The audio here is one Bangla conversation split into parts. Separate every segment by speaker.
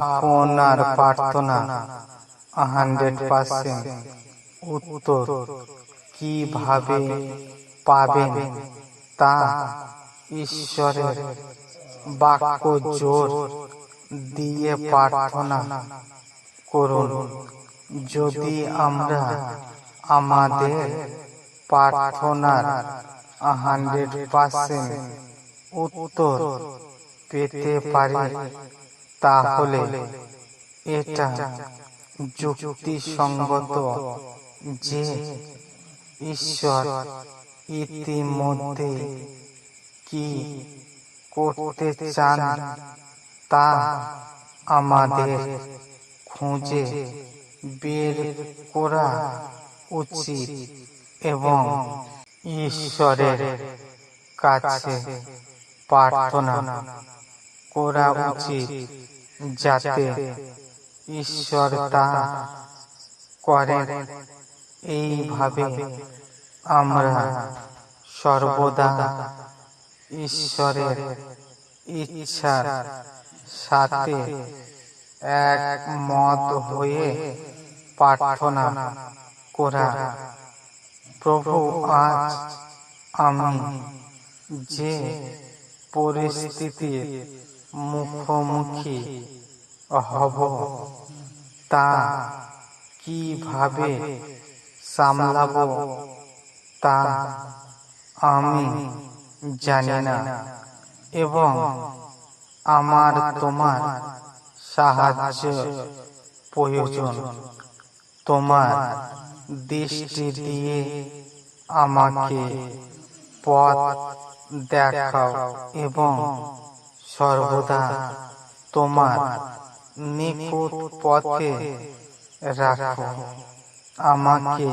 Speaker 1: আপনার প্রার্থনা হান্ড্রেড পার্সেন্ট উত্তর কীভাবে পাবেন তা ঈশ্বরের বাক্য জোর দিয়ে প্রার্থনা করুন। যদি আমরা আমাদের প্রার্থনার হান্ড্রেড পার্সেন্ট উত্তর পেতে পারি তাহলে এটা যুক্তিসঙ্গত যে ঈশ্বর ইতিমধ্যে কি করতে চান তা আমাদের খুঁজে বের করা উচিত এবং ঈশ্বরের কাছে প্রার্থনা করা উচিত যাতে ঈশ্বর তা করেন। এইভাবে আমরা সর্বদা ঈশ্বরের ইচ্ছার সাথে একমত হয়ে প্রার্থনা করা। প্রভু, আজ আমি যে পরিস্থিতির মুখোমুখি হব তা কীভাবে সামলাব তা আমি জানি না। এবং আমার তোমার সাহায্য প্রয়োজন। তোমার দৃষ্টি দিয়ে আমাকে পথ দেখাও এবং সর্বদা তোমার নিখুঁত পথে রাখো। আমাকে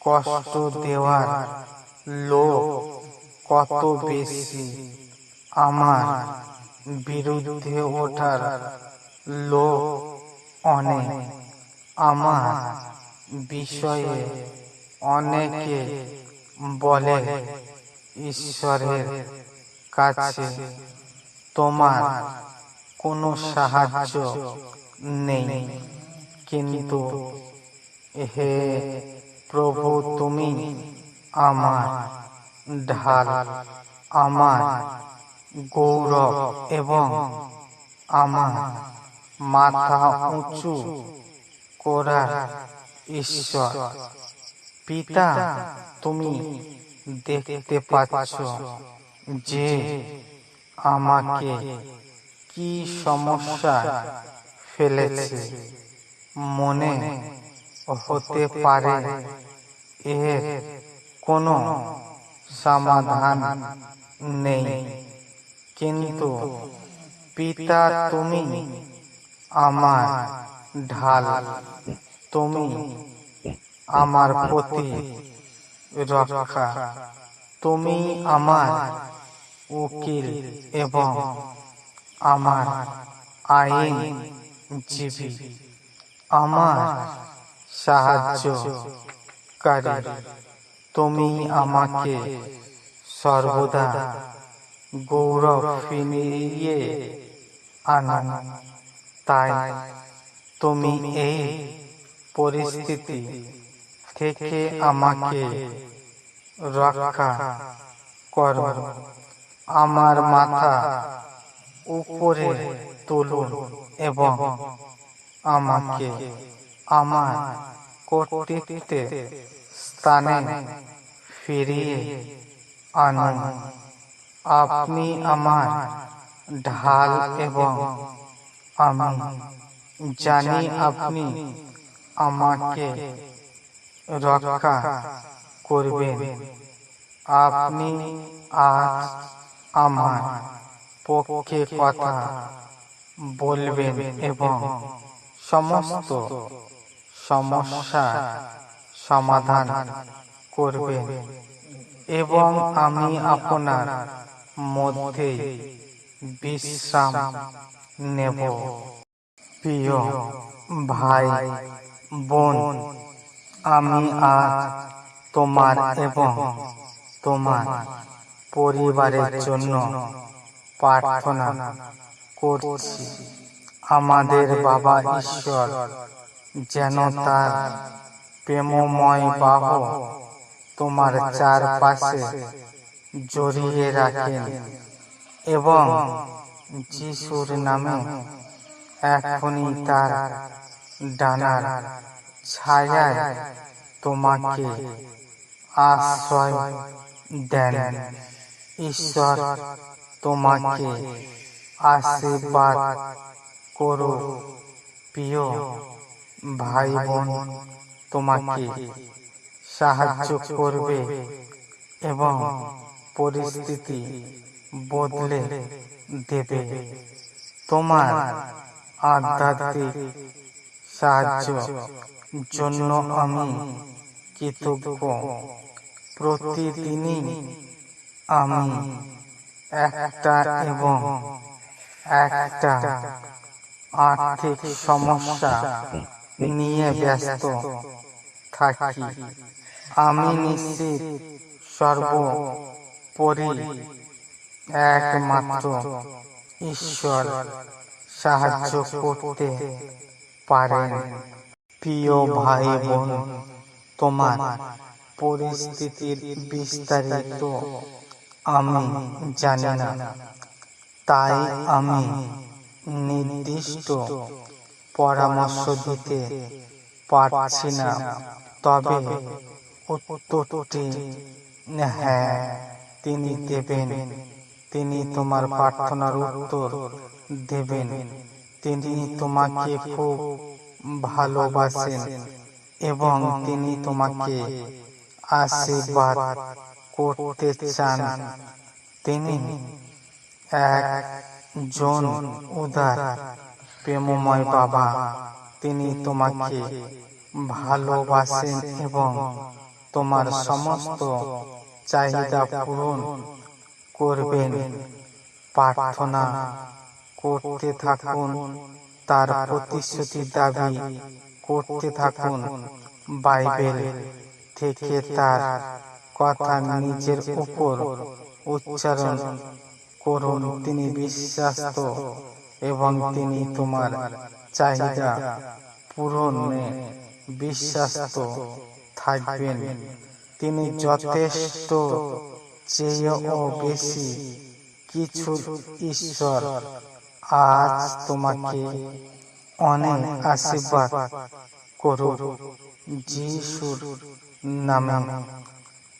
Speaker 1: কষ্ট দেওয়ার লোক কত বেশি? আমার বিরুদ্ধে ওঠার লোক অনেক। আমার বিষয়ে অনেকে বলে, ঈশ্বরের কাছে তোমার কোনো সাহায্য নেই। কিন্তু হে প্রভু তুমি আমার ঢাল আমার গৌরব এবং আমার মাথা উঁচু করার ঈশ্বর। পিতা তুমি দেখতে পাচ্ছ যে আমাকে কি সমস্যা ফেলেছে? মনে হতে পারে এর কোনো সমাধান নেই। কিন্তু পিতা তুমি আমার ঢাল, তুমি আমার প্রতি রক্ষা, তুমি আমার উকিল এবং আমার আইন জীবী, আমার সাহায্যকারী। তুমি আমাকে সর্বদা গৌরব ফিরিয়ে আনো। তাই তুমি এই পরিস্থিতি থেকে আমাকে রক্ষা করো। আমার মাথা উপরে তুলুন এবং আমাকে আমার কর্তৃত্বের স্থানে ফিরিয়ে আনুন। আপনি আমার ঢাল এবং আমি জানি আপনি আমাকে রক্ষা করবেন। আপনি আজ আমার পক্ষে কথা বলবেন এবং সমস্ত সমস্যা সমাধান করবেন এবং আমি আপনার মধ্যে বিশ্রাম নেব। প্রিয় ভাই, বোন, আমি আজ তোমার এবং তোমার পরিবারের জন্য প্রার্থনা করছি। আমাদের বাবা ঈশ্বর, যেন তার প্রেমময় বাহ তোমার চারপাশে জড়িয়ে রাখেন এবং যিশুর নামে এখনই তার ডানার ছায়ায় তোমাকে আশ্রয় দেন। ঈশ্বর তোমাকে আশীর্বাদ করো প্রিয় ভাই বোন তোমাকে সাহায্য করবে এবং পরিস্থিতি বদলে দেবে। তোমার আধ্যাত্মিক সাহায্য জন্য আমি কৃতজ্ঞ। প্রতিদিনই আমি একটা এবং একটা আর্থিক সমস্যা নিয়ে ব্যস্ত থাকি। আমি নিশ্চিত সর্বোপরি একমাত্র ঈশ্বর সাহায্য করতে পারেন। প্রিয় ভাই বোন তোমার পরিস্থিতির বিস্তারিত আমি জানি না। তাই আমি নির্দিষ্ট পরামর্শ দিতে পারছি না। তবে উত্তরটি হ্যাঁ তিনি দেবেন। তিনি তোমার প্রার্থনার উত্তর দেবেন। তিনি তোমাকে খুব ভালোবাসেন এবং তিনি তোমাকে আশীর্বাদ করতে চান তিনি একজন উদার, প্রেমময় বাবা। তিনি তোমাকে ভালোবাসেন এবং তোমার সমস্ত চাহিদা পূরণ করবেন। প্রার্থনা করতে থাকুন, তার প্রতিশ্রুতি দাবি করতে থাকুন। বাইবেল থেকে তার কথা নিজের উপর উচ্চারণ করুন। তিনি বিশ্বাস্ত এবং তিনি তোমার চাহিদা পূরণে বিশ্বাস্ত থাকবেন। তিনি যথেষ্ট চেয়েও বেশি কিছু ঈশ্বর আজ তোমাকে অনেক আশীর্বাদ করুক। যিশুর নামে